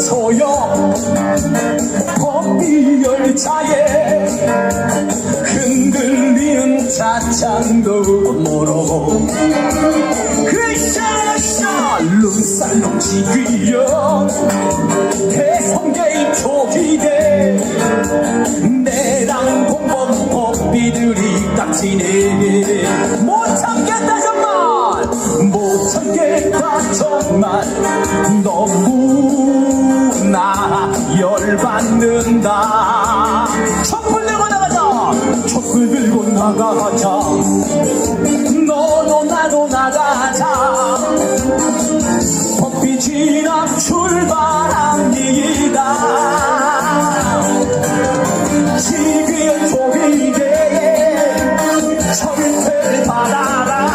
서초역 법비 열차에 흔들리는 차창도 모르고 으쌰으쌰 룸살롱 지귀여 대성계의 초기대 내랑 공범 법비들이 깍지네. 못 참겠다 정말. 못 참겠다 정말. 너무 나가자 너도 나도 나가자. 법비 진압 출발합니다. 지귀한 조기대에 철퇴를 받아라.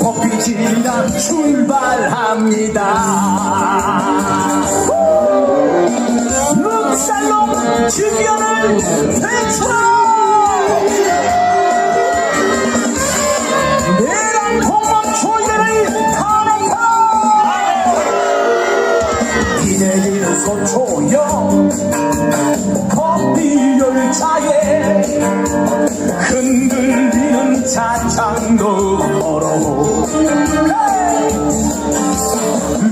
법비 진압 출발합니다. 룩살롱 지귀한을 내리는 소초역 커피 열차에 흔들리는 차창도 걸어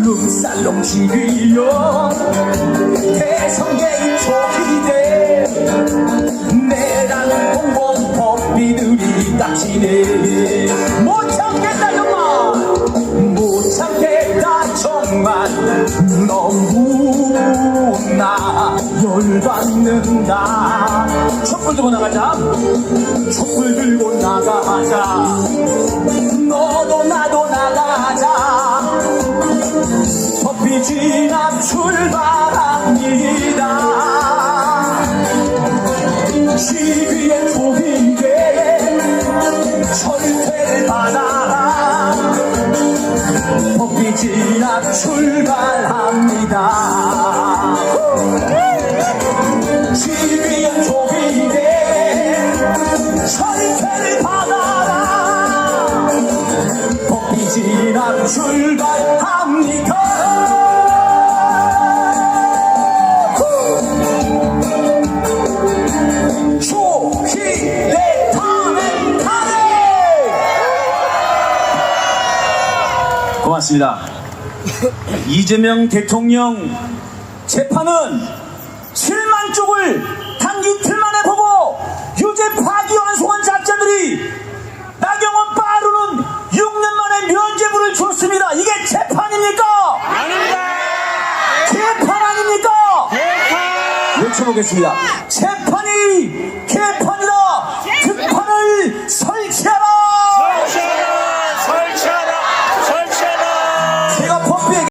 룸살롱 지휘요 대성계의 초기대 내란 공범 법비들이 닥치네 못 참겠다 정말. 못 참겠다 정말. 너무나 열받는다. 촛불 들고 나가자. 촛불 들고 나가자 고맙습니다 이재명 대통령 재판은 7만 쪽을 단기 틀 만에 보고 유죄 파기환송한 작자들이 나경원 빠루는 6년 만에 면죄부를 줬습니다. 이게 재판입니까? 아닙니다. 재판 아닙니까? 외쳐보겠습니다.